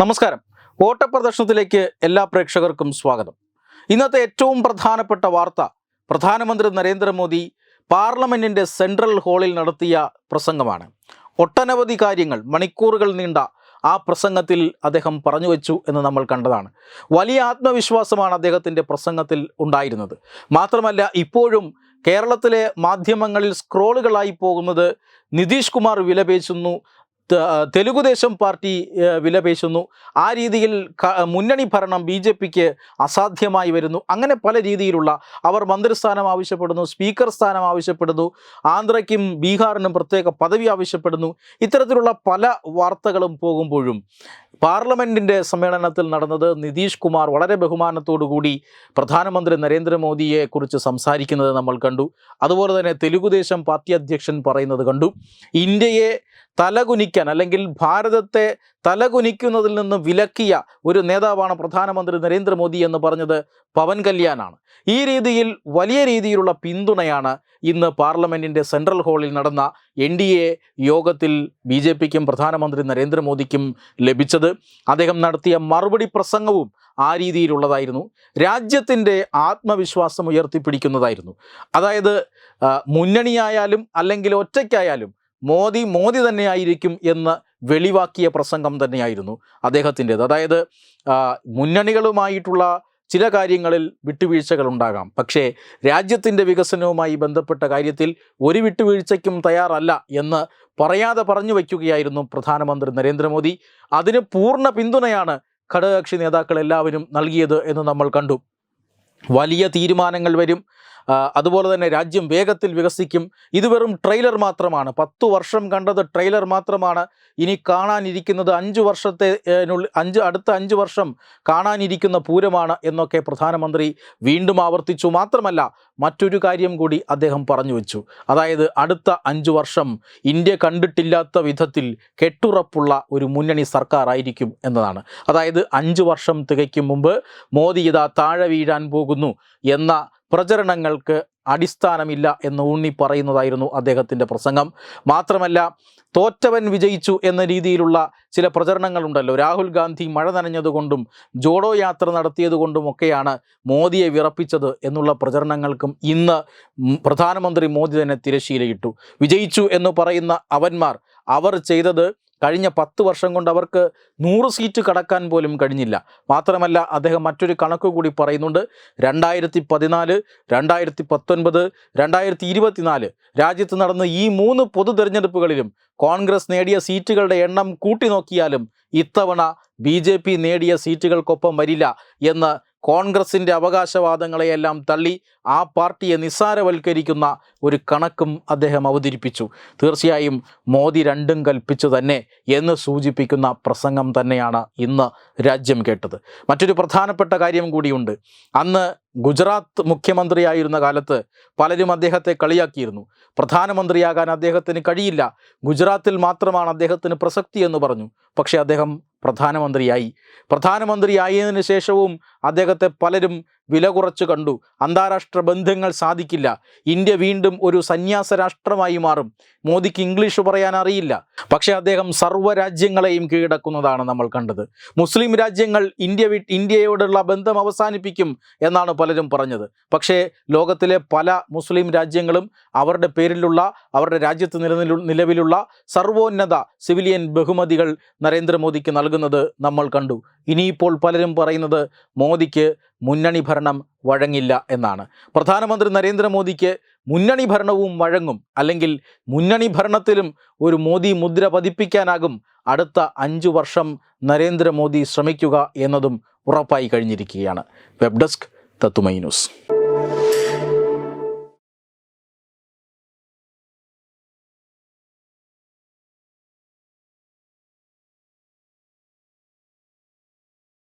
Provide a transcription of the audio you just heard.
നമസ്കാരം. ഓട്ടപ്രദർശനത്തിലേക്ക് എല്ലാ പ്രേക്ഷകർക്കും സ്വാഗതം. ഇന്നത്തെ ഏറ്റവും പ്രധാനപ്പെട്ട വാർത്ത പ്രധാനമന്ത്രി നരേന്ദ്രമോദി പാർലമെന്റിന്റെ സെൻട്രൽ ഹാളിൽ നടത്തിയ പ്രസംഗമാണ്. ഒട്ടനവധി കാര്യങ്ങൾ മണിക്കൂറുകൾ നീണ്ട ആ പ്രസംഗത്തിൽ അദ്ദേഹം പറഞ്ഞു വെച്ചു എന്ന് നമ്മൾ കണ്ടതാണ്. വലിയ ആത്മവിശ്വാസമാണ് അദ്ദേഹത്തിന്റെ പ്രസംഗത്തിൽ ഉണ്ടായിരുന്നത്. മാത്രമല്ല ഇപ്പോഴും കേരളത്തിലെ മാധ്യമങ്ങളിൽ സ്ക്രോളുകളായി പോകുന്നത് നിതീഷ് കുമാർ വിലപേശുന്നു തെലുഗുദേശം പാർട്ടി വിലപേശുന്നു ആ രീതിയിൽ മുന്നണി ഭരണം ബി ജെ പിക്ക് അസാധ്യമായി വരുന്നു. അങ്ങനെ പല രീതിയിലുള്ള അവർ മന്ത്രിസ്ഥാനം ആവശ്യപ്പെടുന്നു സ്പീക്കർ സ്ഥാനം ആവശ്യപ്പെടുന്നു ആന്ധ്രയ്ക്കും ബീഹാറിനും പ്രത്യേക പദവി ആവശ്യപ്പെടുന്നു. ഇത്തരത്തിലുള്ള പല വാർത്തകളും പോകുമ്പോഴും പാർലമെന്റിന്റെ സമ്മേളനത്തിൽ നടന്നത് നിതീഷ് കുമാർ വളരെ ബഹുമാനത്തോടു കൂടി പ്രധാനമന്ത്രി നരേന്ദ്രമോദിയെ കുറിച്ച് സംസാരിക്കുന്നത് നമ്മൾ കണ്ടു. അതുപോലെ തന്നെ തെലുഗുദേശം പാർട്ടി അധ്യക്ഷൻ പറയുന്നത് കണ്ടു. ഇന്ത്യയെ തലകുനിക്കാൻ അല്ലെങ്കിൽ ഭാരതത്തെ തലകുനിക്കുന്നതിൽ നിന്ന് വിലക്കിയ ഒരു നേതാവാണ് പ്രധാനമന്ത്രി നരേന്ദ്രമോദി എന്ന് പറഞ്ഞത് പവൻ കല്യാണാണ്. ഈ രീതിയിൽ വലിയ രീതിയിലുള്ള പിന്തുണയാണ് ഇന്ന് പാർലമെന്റിന്റെ സെൻട്രൽ ഹാളിൽ നടന്ന എൻ ഡി എ യോഗത്തിൽ ബി ജെ പിക്കും പ്രധാനമന്ത്രി നരേന്ദ്രമോദിക്കും ലഭിച്ചത്. അദ്ദേഹം നടത്തിയ മറുപടി പ്രസംഗവും ആ രീതിയിലുള്ളതായിരുന്നു. രാജ്യത്തിന്റെ ആത്മവിശ്വാസം ഉയർത്തിപ്പിടിക്കുന്നതായിരുന്നു. അതായത് മുന്നണിയായാലും അല്ലെങ്കിൽ ഒറ്റയ്ക്കായാലും മോദി മോദി തന്നെയായിരിക്കും എന്ന് വെളിവാക്കിയ പ്രസംഗം തന്നെയായിരുന്നു അദ്ദേഹത്തിന്റെത്. അതായത് മുന്നണികളുമായിട്ടുള്ള ചില കാര്യങ്ങളിൽ വിട്ടുവീഴ്ചകൾ ഉണ്ടാകാം. പക്ഷേ രാജ്യത്തിന്റെ വികസനവുമായി ബന്ധപ്പെട്ട കാര്യത്തിൽ ഒരു വിട്ടുവീഴ്ചയ്ക്കും തയ്യാറല്ല എന്ന് പറയാതെ പറഞ്ഞു വയ്ക്കുകയായിരുന്നു പ്രധാനമന്ത്രി നരേന്ദ്രമോദി. അതിന് പൂർണ പിന്തുണയാണ് ഘടകകക്ഷി നേതാക്കൾ എല്ലാവരും നൽകിയത് എന്ന് നമ്മൾ കണ്ടു. വലിയ തീരുമാനങ്ങൾ വരും. അതുപോലെ തന്നെ രാജ്യം വേഗത്തിൽ വികസിക്കും. ഇത് വെറും ട്രെയിലർ മാത്രമാണ്. പത്തു വർഷം കണ്ടത് ട്രെയിലർ മാത്രമാണ് ഇനി കാണാനിരിക്കുന്നത്. അഞ്ച് വർഷത്തെ അഞ്ച് അടുത്ത അഞ്ച് വർഷം കാണാനിരിക്കുന്ന പൂരമാണ് എന്നൊക്കെ പ്രധാനമന്ത്രി വീണ്ടും ആവർത്തിച്ചു. മാത്രമല്ല മറ്റൊരു കാര്യം കൂടി അദ്ദേഹം പറഞ്ഞു വെച്ചു. അതായത് അടുത്ത അഞ്ച് വർഷം ഇന്ത്യ കണ്ടിട്ടില്ലാത്ത വിധത്തിൽ കെട്ടുറപ്പുള്ള ഒരു മുന്നണി സർക്കാർ ആയിരിക്കും എന്നതാണ്. അതായത് അഞ്ച് വർഷം തികയ്ക്കും മുമ്പ് മോദി ഇതാ താഴെ വീഴാൻ പോകുന്നു എന്ന പ്രചരണങ്ങൾക്ക് അടിസ്ഥാനമില്ല എന്ന് ഊന്നി പറയുന്നതായിരുന്നു അദ്ദേഹത്തിന്റെ പ്രസംഗം. മാത്രമല്ല തോറ്റവൻ വിജയിച്ചു എന്ന രീതിയിലുള്ള ചില പ്രചരണങ്ങളുണ്ടല്ലോ. രാഹുൽ ഗാന്ധി മഴ നനഞ്ഞതുകൊണ്ടും ജോഡോ യാത്ര നടത്തിയതുകൊണ്ടുമൊക്കെയാണ് മോദിയെ വിറപ്പിച്ചത് എന്നുള്ള പ്രചരണങ്ങൾക്കും ഇന്ന് പ്രധാനമന്ത്രി മോദി തന്നെ തിരശ്ശീലയിട്ടു. വിജയിച്ചു എന്ന് പറയുന്ന അവന്മാർ അവർ ചെയ്തത് കഴിഞ്ഞ പത്ത് വർഷം കൊണ്ട് അവർക്ക് നൂറ് സീറ്റ് കടക്കാൻ പോലും കഴിഞ്ഞില്ല. മാത്രമല്ല അദ്ദേഹം മറ്റൊരു കണക്ക് കൂടി പറയുന്നുണ്ട്. രണ്ടായിരത്തി പതിനാല് രണ്ടായിരത്തി പത്തൊൻപത് രണ്ടായിരത്തി ഇരുപത്തിനാല് രാജ്യത്ത് നടന്ന ഈ മൂന്ന് പൊതു തെരഞ്ഞെടുപ്പുകളിലും കോൺഗ്രസ് നേടിയ സീറ്റുകളുടെ എണ്ണം കൂട്ടി നോക്കിയാലും ഇത്തവണ ബി നേടിയ സീറ്റുകൾക്കൊപ്പം വരില്ല എന്ന് കോൺഗ്രസിന്റെ അവകാശവാദങ്ങളെയെല്ലാം തള്ളി ആ പാർട്ടിയെ നിസ്സാരവൽക്കരിക്കുന്ന ഒരു കണക്കും അദ്ദേഹം അവതരിപ്പിച്ചു. തീർച്ചയായും മോദി രണ്ടും കൽപ്പിച്ചു തന്നെ എന്ന് സൂചിപ്പിക്കുന്ന പ്രസംഗം തന്നെയാണ് ഇന്ന് രാജ്യം കേട്ടത്. മറ്റൊരു പ്രധാനപ്പെട്ട കാര്യം കൂടിയുണ്ട്. അന്ന് ഗുജറാത്ത് മുഖ്യമന്ത്രിയായിരുന്ന കാലത്ത് പലരും അദ്ദേഹത്തെ കളിയാക്കിയിരുന്നു. പ്രധാനമന്ത്രിയാകാൻ അദ്ദേഹത്തിന് കഴിയില്ല. ഗുജറാത്തിൽ മാത്രമാണ് അദ്ദേഹത്തിന് പ്രസക്തി എന്ന് പറഞ്ഞു. പക്ഷേ അദ്ദേഹം പ്രധാനമന്ത്രിയായി. പ്രധാനമന്ത്രിയായതിനു ശേഷവും അദ്ദേഹത്തെ പലരും വില കുറച്ച് കണ്ടു. അന്താരാഷ്ട്ര ബന്ധങ്ങൾ സാധിക്കില്ല. ഇന്ത്യ വീണ്ടും ഒരു സന്യാസ രാഷ്ട്രമായി മാറും. മോദിക്ക് ഇംഗ്ലീഷ് പറയാൻ അറിയില്ല. പക്ഷേ അദ്ദേഹം സർവ രാജ്യങ്ങളെയും കീഴടക്കുന്നതാണ് നമ്മൾ കണ്ടത്. മുസ്ലിം രാജ്യങ്ങൾ ഇന്ത്യ ഇന്ത്യയോടുള്ള ബന്ധം അവസാനിപ്പിക്കും എന്നാണ് പലരും പറഞ്ഞത്. പക്ഷേ ലോകത്തിലെ പല മുസ്ലിം രാജ്യങ്ങളും അവരുടെ പേരിലുള്ള അവരുടെ രാജ്യത്ത് നിലവിലുള്ള സർവോന്നത സിവിലിയൻ ബഹുമതികൾ നരേന്ദ്രമോദിക്ക് നൽകുന്നത് നമ്മൾ കണ്ടു. ഇനിയിപ്പോൾ പലരും പറയുന്നത് മോദിക്ക് മുന്നണി ഭരണം വഴങ്ങില്ല എന്നാണ്. പ്രധാനമന്ത്രി നരേന്ദ്രമോദിക്ക് മുന്നണി ഭരണവും വഴങ്ങും അല്ലെങ്കിൽ മുന്നണി ഭരണത്തിലും ഒരു മോദി മുദ്ര പതിപ്പിക്കാനാകും അടുത്ത അഞ്ചു വർഷം നരേന്ദ്രമോദി ശ്രമിക്കുക എന്നതും ഉറപ്പായി കഴിഞ്ഞിരിക്കുകയാണ്. വെബ് ഡെസ്ക് തത്തുമൈ ന്യൂസ്.